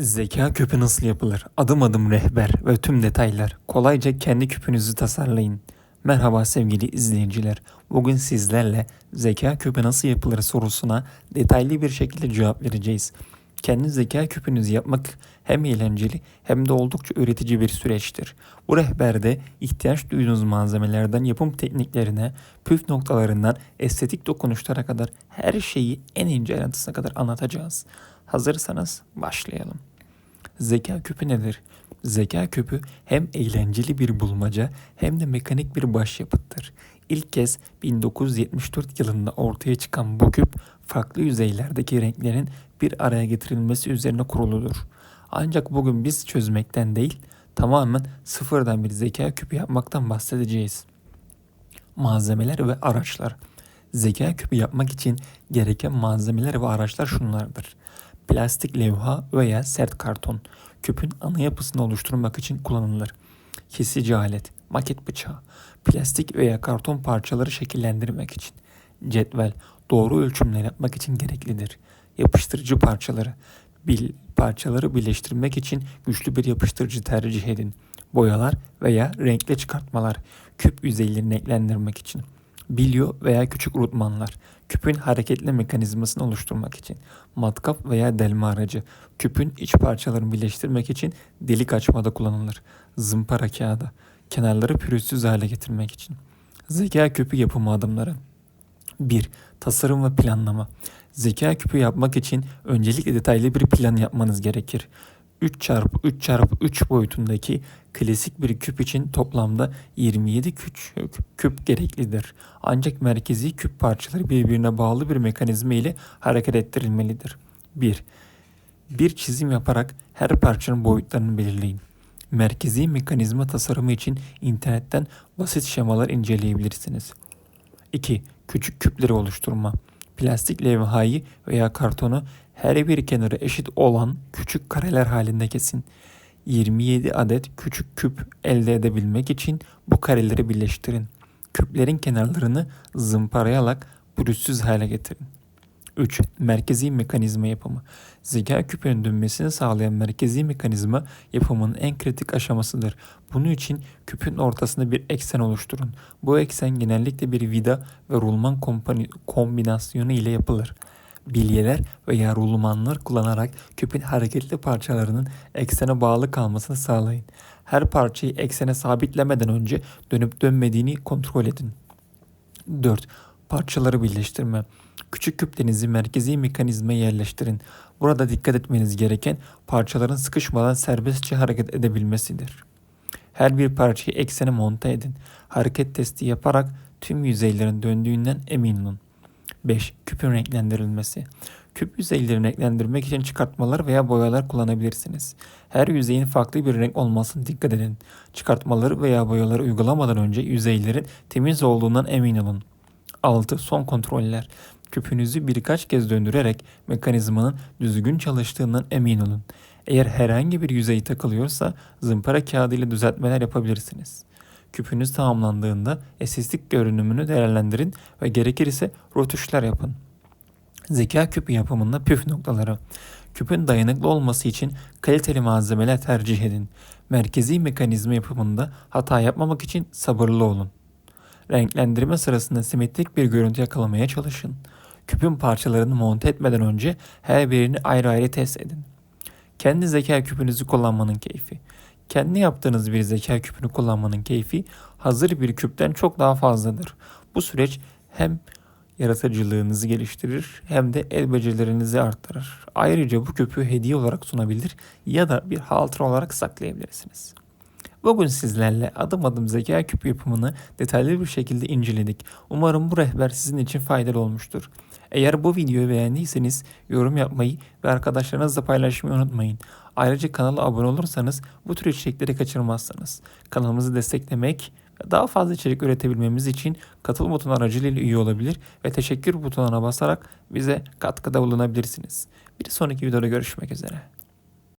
Zeka küpü nasıl yapılır? Adım adım rehber ve tüm detaylar. Kolayca kendi küpünüzü tasarlayın. Merhaba sevgili izleyiciler. Bugün sizlerle zeka küpü nasıl yapılır sorusuna detaylı bir şekilde cevap vereceğiz. Kendi zeka küpünüzü yapmak hem eğlenceli hem de oldukça öğretici bir süreçtir. Bu rehberde ihtiyaç duyduğunuz malzemelerden yapım tekniklerine, püf noktalarından estetik dokunuşlara kadar her şeyi en ince ayrıntısına kadar anlatacağız. Hazırsanız başlayalım. Zeka küpü nedir? Zeka küpü hem eğlenceli bir bulmaca hem de mekanik bir başyapıttır. İlk kez 1974 yılında ortaya çıkan bu küp farklı yüzeylerdeki renklerin bir araya getirilmesi üzerine kuruludur. Ancak bugün biz çözmekten değil, tamamen sıfırdan bir zeka küpü yapmaktan bahsedeceğiz. Malzemeler ve araçlar. Zeka küpü yapmak için gereken malzemeler ve araçlar şunlardır. Plastik levha veya sert karton küpün ana yapısını oluşturmak için kullanılır. Kesici alet, maket bıçağı, plastik veya karton parçaları şekillendirmek için. Cetvel, doğru ölçümler yapmak için gereklidir. Yapıştırıcı parçaları, bil, parçaları birleştirmek için güçlü bir yapıştırıcı tercih edin. Boyalar veya renkli çıkartmalar, küp yüzeylerini renklendirmek için bilyo veya küçük rutmanlar, küpün hareketli mekanizmasını oluşturmak için, matkap veya delme aracı, küpün iç parçalarını birleştirmek için delik açmada kullanılır, zımpara kağıdı, kenarları pürüzsüz hale getirmek için. Zeka küpü yapımı adımları 1. Tasarım ve planlama. Zeka küpü yapmak için öncelikle detaylı bir plan yapmanız gerekir. 3 çarpı 3 çarpı 3 boyutundaki klasik bir küp için toplamda 27 küçük küp gereklidir. Ancak merkezi küp parçaları birbirine bağlı bir mekanizma ile hareket ettirilmelidir. 1. Bir çizim yaparak her parçanın boyutlarını belirleyin. Merkezi mekanizma tasarımı için internetten basit şemalar inceleyebilirsiniz. 2. Küçük küpleri oluşturma. Plastik levhayı veya kartonu her bir kenarı eşit olan küçük kareler halinde kesin. 27 adet küçük küp elde edebilmek için bu kareleri birleştirin. Küplerin kenarlarını zımparayarak pürüzsüz hale getirin. 3. Merkezi mekanizma yapımı. Zeka küpünün dönmesini sağlayan merkezi mekanizma yapımının en kritik aşamasıdır. Bunun için küpün ortasında bir eksen oluşturun. Bu eksen genellikle bir vida ve rulman kombinasyonu ile yapılır bilyeler veya rulmanlar kullanarak küpün hareketli parçalarının eksene bağlı kalmasını sağlayın. Her parçayı eksene sabitlemeden önce dönüp dönmediğini kontrol edin. 4. Parçaları birleştirme. Küçük küplerinizi merkezi mekanizmaya yerleştirin. Burada dikkat etmeniz gereken parçaların sıkışmadan serbestçe hareket edebilmesidir. Her bir parçayı eksene monte edin. Hareket testi yaparak tüm yüzeylerin döndüğünden emin olun. 5. Küpün renklendirilmesi. Küp yüzeylerini renklendirmek için çıkartmalar veya boyalar kullanabilirsiniz. Her yüzeyin farklı bir renk olmasına dikkat edin. Çıkartmaları veya boyaları uygulamadan önce yüzeylerin temiz olduğundan emin olun. 6. Son kontroller. Küpünüzü birkaç kez döndürerek mekanizmanın düzgün çalıştığından emin olun. Eğer herhangi bir yüzey takılıyorsa zımpara kağıdı ile düzeltmeler yapabilirsiniz. Küpünüz tamamlandığında estetik görünümünü değerlendirin ve gerekirse rötuşlar yapın. Zeka küpü yapımında püf noktaları. Küpün dayanıklı olması için kaliteli malzemeler tercih edin. Merkezi mekanizma yapımında hata yapmamak için sabırlı olun. Renklendirme sırasında simetrik bir görüntü yakalamaya çalışın. Küpün parçalarını monte etmeden önce her birini ayrı ayrı test edin. Kendi zeka küpünüzü kullanmanın keyfi. Kendi yaptığınız bir zeka küpünü kullanmanın keyfi hazır bir küpten çok daha fazladır. Bu süreç hem yaratıcılığınızı geliştirir hem de el becerilerinizi arttırır. Ayrıca bu küpü hediye olarak sunabilir ya da bir hatıra olarak saklayabilirsiniz. Bugün sizlerle adım adım zeka küpü yapımını detaylı bir şekilde inceledik. Umarım bu rehber sizin için faydalı olmuştur. Eğer bu videoyu beğendiyseniz yorum yapmayı ve arkadaşlarınızla paylaşmayı unutmayın. Ayrıca kanala abone olursanız bu tür içerikleri kaçırmazsınız. Kanalımızı desteklemek ve daha fazla içerik üretebilmemiz için katıl butonu aracılığıyla üye olabilir ve teşekkür butonuna basarak bize katkıda bulunabilirsiniz. Bir sonraki videoda görüşmek üzere.